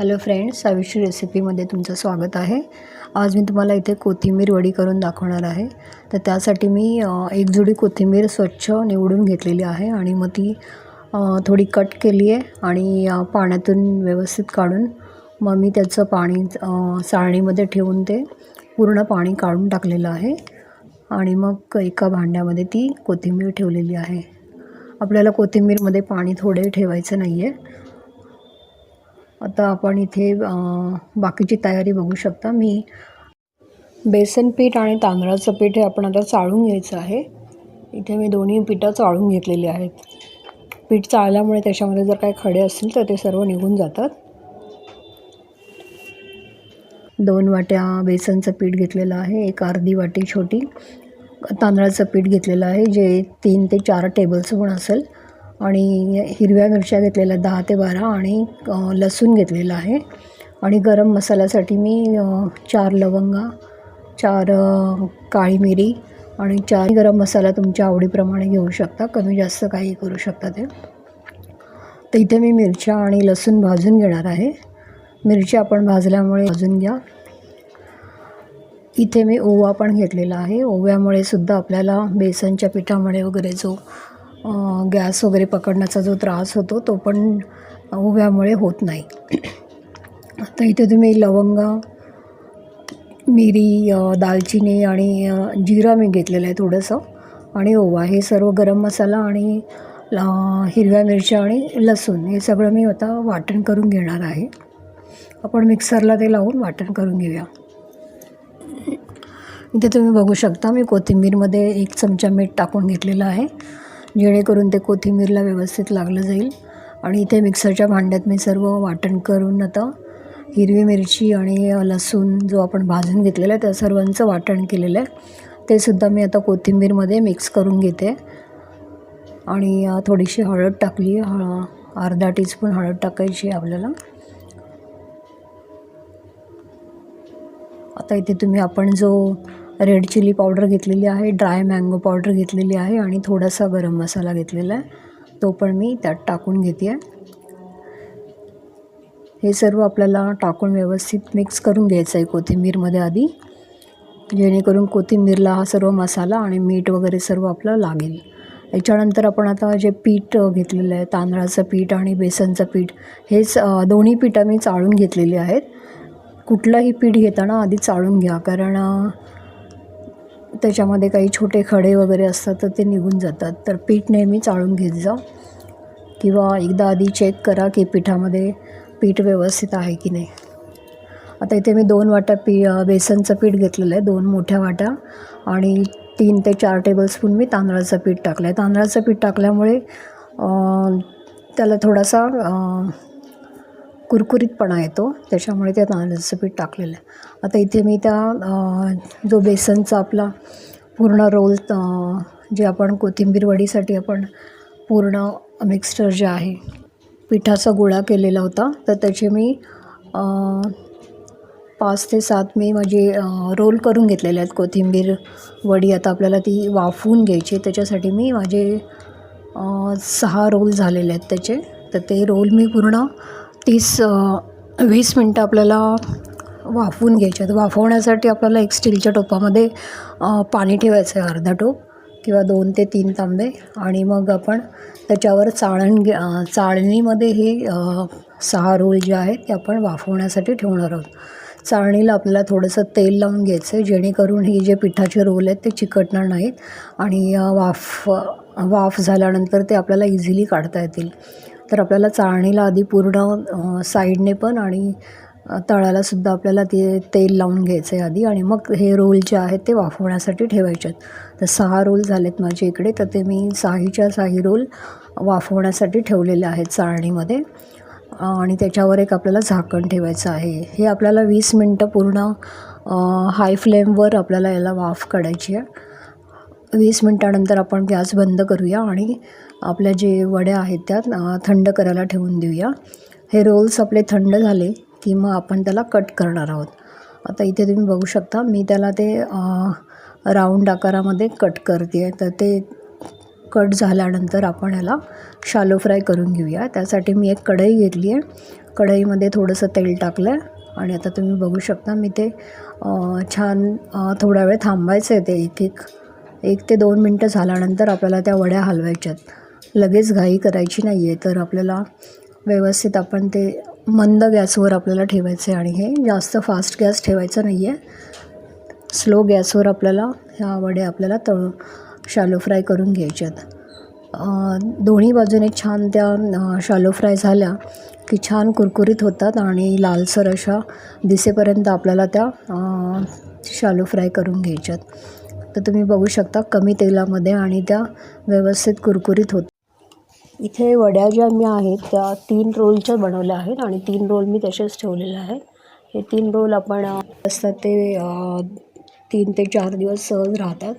Hello friends Savitri रेसिपीमध्ये तुमचं स्वागत आहे. आज मी तुम्हाला इथे कोथिंबीर वडी करून दाखवणार आहे. तर त्यासाठी मी एक जुडी कोथिंबीर स्वच्छ निवडून घेतलेली आहे आणि मग ती थोडी कट केली आहे आणि पाण्यातून व्यवस्थित काढून मग मी त्याचं पाणी चाळणीमध्ये ठेवून ते पूर्ण पाणी काढून टाकलेलं आहे. आणि मग एका भांड्यामध्ये ती कोथिंबीर ठेवलेली आहे. आपल्याला कोथिंबीरमध्ये पाणी थोडे ठेवायचं नाही आहे आता आपण इथे बाकीची तयारी बघू शकता. मी बेसन पीठ आणि तांदळाचं पीठ हे आपण आता चाळून घ्यायचं आहे. इथे मी दोन्ही पिठं चाळून घेतलेली आहेत. पीठ चाळल्यामुळे त्याच्यामध्ये जर काही खडे असतील तर ते सर्व निघून जातात. दोन वाट्या बेसनचं पीठ घेतलेलं आहे. एक अर्धी वाटी छोटी तांदळाचं पीठ घेतलेलं आहे जे तीन ते चार टेबलस्पून असेल. आणि हिरव्या मिरच्या घेतलेल्या दहा ते बारा आणि लसूण घेतलेलं आहे. आणि गरम मसाल्यासाठी मी चार लवंगा चार काळी मिरी आणि चार गरम मसाला तुमच्या आवडीप्रमाणे घेऊ शकता. कमी जास्त काही करू शकता ते. तर इथे मी मिरच्या आणि लसूण भाजून घेणार आहे. मिरच्या आपण भाजल्यामुळे भाजून घ्या. इथे मी ओवा पण घेतलेला आहे. ओव्यामुळे सुद्धा आपल्याला बेसनच्या पिठामुळे वगैरे जो गॅस वगैरे पकडण्याचा जो त्रास होतो तो पण ओव्यामुळे होत नाही. तर इथे तुम्ही लवंगा मिरी दालचिनी आणि जिरा मी घेतलेलं आहे थोडंसं. आणि ओवा हे सर्व गरम मसाला आणि हिरव्या मिरच्या आणि लसूण हे सगळं मी आता वाटण करून घेणार आहे. आपण मिक्सरला ते लावून वाटण करून घेऊया. इथे तुम्ही बघू शकता मी कोथिंबीरमध्ये एक चमचा मीठ टाकून घेतलेलं आहे. जेणेकरून ते कोथिंबीरला व्यवस्थित लागलं जाईल. आणि इथे मिक्सरच्या भांड्यात मी सर्व वाटण करून आता हिरवी मिरची आणि लसूण जो आपण भाजून घेतलेला आहे त्या सर्वांचं वाटण केलेलं आहे. ते सुद्धा मी आता कोथिंबीरमध्ये मिक्स करून घेते. आणि थोडीशी हळद टाकली हळ अर्धा टीस्पून हळद टाकायची आपल्याला. आता इथे तुम्ही आपण जो रेड चिली पावडर घेतलेली आहे ड्राय मँगो पावडर घेतलेली आहे आणि थोडासा गरम मसाला घेतलेला आहे. तो पण मी त्यात टाकून घेते आहे हे सर्व आपल्याला टाकून व्यवस्थित मिक्स करून घ्यायचं आहे कोथिंबीरमध्ये आधी. जेणेकरून कोथिंबीरला हा सर्व मसाला आणि मीठ वगैरे सर्व आपलं लागेल. याच्यानंतर आपण आता जे पीठ घेतलेलं आहे तांदळाचं पीठ आणि बेसनचं पीठ हेच दोन्ही पीठं मी चाळून घेतलेली आहेत. कुठलंही पीठ घेताना आधी चाळून घ्या कारण त्याच्यामध्ये काही छोटे खडे वगैरे असतात तर ते निघून जातात. तर पीठ नेहमी चाळून घेत जा. किंवा एकदा आधी चेक करा की पिठामध्ये पीठ व्यवस्थित आहे की नाही. आता इथे मी दोन वाट्या पी बेसनचं पीठ घेतलेलं आहे दोन मोठ्या वाट्या. आणि तीन ते चार टेबलस्पून मी तांदळाचं पीठ टाकलं आहे तांदळाचं पीठ टाकल्यामुळे त्याला थोडासा कुरकुरीतपणा येतो त्याच्यामुळे त्या तांदळाचं पीठ टाकलेलं आहे. आता इथे मी त्या जो बेसनचा आपला पूर्ण रोल जे आपण कोथिंबीर वडीसाठी आपण पूर्ण मिक्सचर जे आहे पिठाचा गोळा केलेला होता तर त्याचे मी पाच ते सात मी माझे रोल करून घेतलेले आहेत. कोथिंबीर वडी आता आपल्याला ती वाफवून घ्यायची त्याच्यासाठी मी माझे सहा रोल झालेले आहेत त्याचे. तर ते रोल मी पूर्ण तीस वीस मिनटं आपल्याला वाफवून घ्यायचे आहेत. वाफवण्यासाठी आपल्याला एक स्टीलच्या टोपामध्ये पाणी ठेवायचं आहे अर्धा टोप किंवा दोन ते तीन तांबे आणि मग आपण त्याच्यावर चाळण घे चाळणीमध्ये हे सहा रोल जे आहेत ते आपण वाफवण्यासाठी ठेवणार आहोत. चाळणीला आपल्याला थोडंसं तेल लावून घ्यायचं आहे जेणेकरून हे जे पिठाचे रोल आहेत ते चिकटणार नाहीत आणि वाफ वाफ झाल्यानंतर ते आपल्याला इझिली काढता येतील. तर आपल्याला चाळणीला आधी पूर्ण साईडने पण आणि तळालासुद्धा आपल्याला ते तेल लावून घ्यायचं आहे आधी आणि मग हे रोल जे आहेत ते वाफवण्यासाठी ठेवायचे आहेत. तर सहा रोल झालेत माझे इकडे तर ते मी साहीच्या साही रोल वाफवण्यासाठी ठेवलेले आहेत चाळणीमध्ये. आणि त्याच्यावर एक आपल्याला झाकण ठेवायचं आहे. हे आपल्याला वीस मिनटं पूर्ण हाय फ्लेमवर आपल्याला याला वाफ काढायची आहे. वीस मिनटानंतर आपण गॅस बंद करूया आणि आपल्या जे वड्या आहेत त्या थंड करायला ठेवून देऊया. हे रोल्स आपले थंड झाले की मग आपण त्याला कट करणार आहोत. आता इथे तुम्ही बघू शकता मी त्याला ते राऊंड आकारामध्ये कट करते आहे तर ते कट झाल्यानंतर आपण याला शालो फ्राय करून घेऊया. त्यासाठी मी एक कढई घेतली आहे. कढईमध्ये थोडंसं तेल टाकलं आहे आणि आता तुम्ही बघू शकता मी ते छान थोडा वेळ थांबायचं आहे ते एक एक एक ते दोन मिनटं झाल्यानंतर आपल्याला त्या वड्या हलवायच्यात. लगेच घाई करायची नाही आहे तर आपल्याला व्यवस्थित आपण ते मंद गॅसवर आपल्याला ठेवायचं आहे आणि हे जास्त फास्ट गॅस ठेवायचं नाही आहे स्लो गॅसवर आपल्याला ह्या वडे आपल्याला तळ शालो फ्राय करून घ्यायच्यात. आहेत दोन्ही बाजूने छान त्या शालो फ्राय झाल्या की छान कुरकुरीत होतात आणि लालसर अशा दिसेपर्यंत आपल्याला त्या शालो फ्राय करून घ्यायच्यात. तर तुम्ही बघू शकता कमी तेलामध्ये आणि त्या व्यवस्थित कुरकुरीत होत इथे वड्या ज्या मी आहेत त्या तीन रोलच्या बनवल्या आहेत आणि तीन रोल मी तसेच ठेवलेले आहेत. हे तीन रोल आपण असतात ते तीन ते चार दिवस सहज राहतात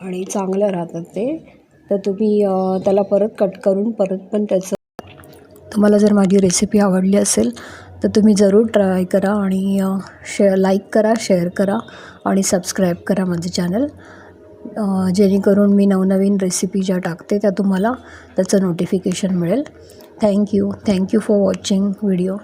आणि चांगलं राहतात ते. तर तुम्ही त्याला परत कट करून परत पण त्याचं तुम्हाला जर माझी रेसिपी आवडली असेल तर तुम्ही जरूर ट्राय करा आणि शेअर लाईक करा शेअर करा आणि सबस्क्राईब करा माझं चॅनल जेणेकरून मी नवनवीन रेसिपी ज्या टाकते त्या तुम्हाला त्याचं नोटिफिकेशन मिळेल. Thank you thank you for watching video